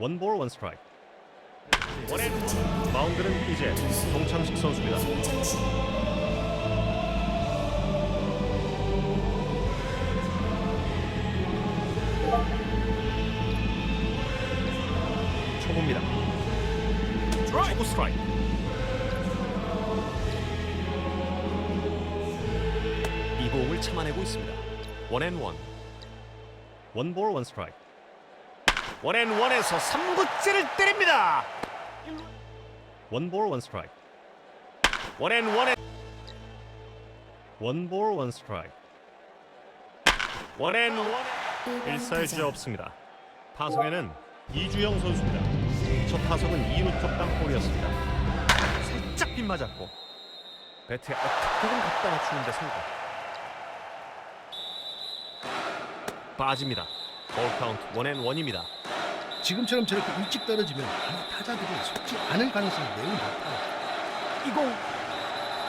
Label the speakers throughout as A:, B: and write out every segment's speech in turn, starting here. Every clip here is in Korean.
A: 원볼 원 스트라이크. 원앤 마운드는 이제 송창식 선수입니다. 초구입니다. 초구 스트라이크. 이 공을 참아내고 있습니다. 원앤원. 원볼 원 스트라이크. 원앤원에서 3구째를 때립니다. 원볼 원 스트라이크. 원앤원에 원볼 원 스트라이크. 원앤원 일사일지 없습니다. 타석에는 이주영 선수입니다. 첫 타석은 2루 쪽 땅볼이었습니다. 살짝 빗맞았고 배트에 어떻게든 갖다 맞추는데 성공. 빠집니다. 볼 카운트 원앤원입니다.
B: 지금처럼 저렇게 일찍 떨어지면 아마 타자들이 속지 않을 가능성이 매우 높아요.
A: 이공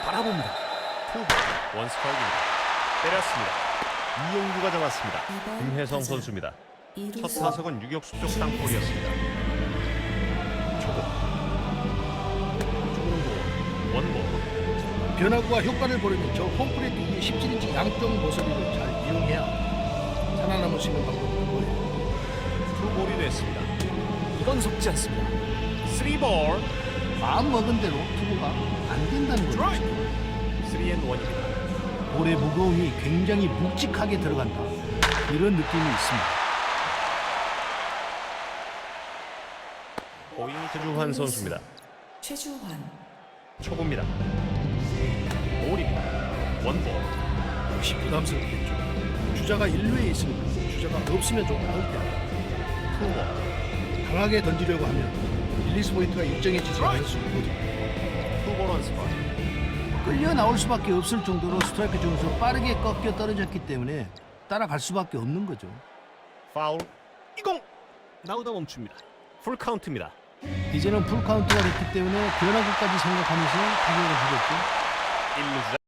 A: 바라봅니다. 투볼 원 스트라이크입니다. 때렸습니다. 이용규가 잡았습니다. 김혜성 선수입니다. 첫 타석은 유격수 쪽 땅볼이었습니다. 원볼
B: 변화구와 효과를 보려면 저 홈플레이트 위에 17인치 양쪽 모서리를 잘 이용해야 살아남을 수 있는 방법이 그거예요.
A: 됐습니다. 이건 속지 않습니다. 쓰리볼
B: 마음 먹은 대로 투구가 안 된다는 거죠.
A: 쓰리앤 원입니다.
B: 볼의 무거움이 굉장히 묵직하게 들어간다. 이런 느낌이 있습니다.
A: 고잉 최주환 선수입니다.
C: 최주환
A: 초구입니다. 볼입니다. 원볼
B: 역시 부담스럽겠죠. 주자가 1루에 있으니까 주자가 없으면 좀 텐데
A: 투볼
B: 강하게 던지려고 하면 릴리스 포인트가 일정해 지지 않을 수
A: 스트라이크
B: 끌려 나올 수밖에 없을 정도로 스트라이크 점수 빠르게 꺾여 떨어졌기 때문에 따라갈 수밖에 없는 거죠.
A: 파울 이공 나오다 멈춥니다. 풀 카운트입니다.
B: 이제는 풀 카운트가 됐기 때문에 변화구까지 생각하면서 타격을 하겠죠.
A: 1루 주자